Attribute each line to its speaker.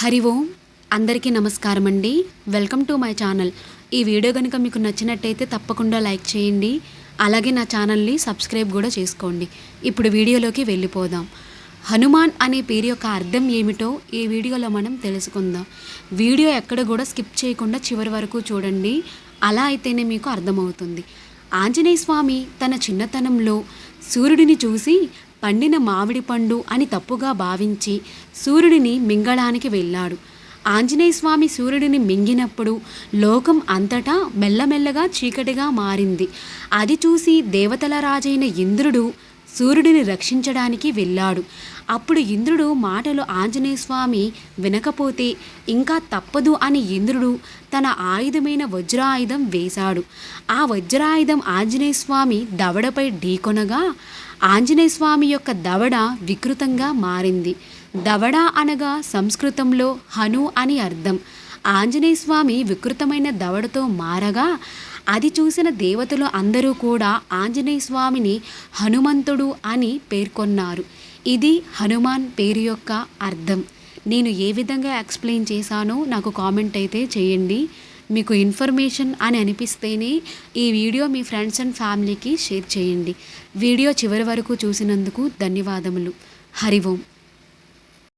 Speaker 1: హరి ఓం. అందరికీ నమస్కారం అండి వెల్కమ్ టు మై ఛానల్. ఈ వీడియో కనుక మీకు నచ్చినట్టయితే తప్పకుండా లైక్ చేయండి. అలాగే నా ఛానల్ని సబ్స్క్రైబ్ కూడా చేసుకోండి. ఇప్పుడు వీడియోలోకి వెళ్ళిపోదాం. హనుమాన్ అనే పేరు యొక్క అర్థం ఏమిటో ఈ వీడియోలో మనం తెలుసుకుందాం. వీడియో ఎక్కడ కూడా స్కిప్ చేయకుండా చివరి వరకు చూడండి. అలా అయితేనే మీకు అర్థమవుతుంది. ఆంజనేయ స్వామి తన చిన్నతనంలో సూర్యుడిని చూసి పండిన మామిడి పండు అని తప్పుగా భావించి సూర్యుడిని మింగడానికి వెళ్ళాడు. ఆంజనేయ స్వామి సూర్యుడిని మింగినప్పుడు లోకం అంతటా మెల్లమెల్లగా చీకటిగా మారింది. అది చూసి దేవతల రాజైన ఇంద్రుడు సూర్యుడిని రక్షించడానికి వెళ్ళాడు. అప్పుడు ఇంద్రుడు మాటలు ఆంజనేయ స్వామి వినకపోతే ఇంకా తప్పదు అని ఇంద్రుడు తన ఆయుధమైన వజ్రాయుధం వేశాడు. ఆ వజ్రాయుధం ఆంజనేయ స్వామి దవడపై ఢీకొనగా ఆంజనేయ స్వామి యొక్క దవడ వికృతంగా మారింది. దవడ అనగా సంస్కృతంలో హను అని అర్థం. ఆంజనేయ స్వామి వికృతమైన దవడతో మారగా అది చూసిన దేవతలు అందరూ కూడా ఆంజనేయ స్వామిని హనుమంతుడు అని పేర్కొన్నారు. ఇది హనుమాన్ పేరు యొక్క అర్థం. నేను ఏ విధంగా ఎక్స్ప్లెయిన్ చేశానో నాకు కామెంట్ అయితే చేయండి. మీకు ఇన్ఫర్మేషన్ అని అనిపిస్తేనే ఈ వీడియో మీ ఫ్రెండ్స్ అండ్ ఫ్యామిలీకి షేర్ చేయండి. వీడియో చివరి వరకు చూసినందుకు ధన్యవాదములు. హరి ఓం.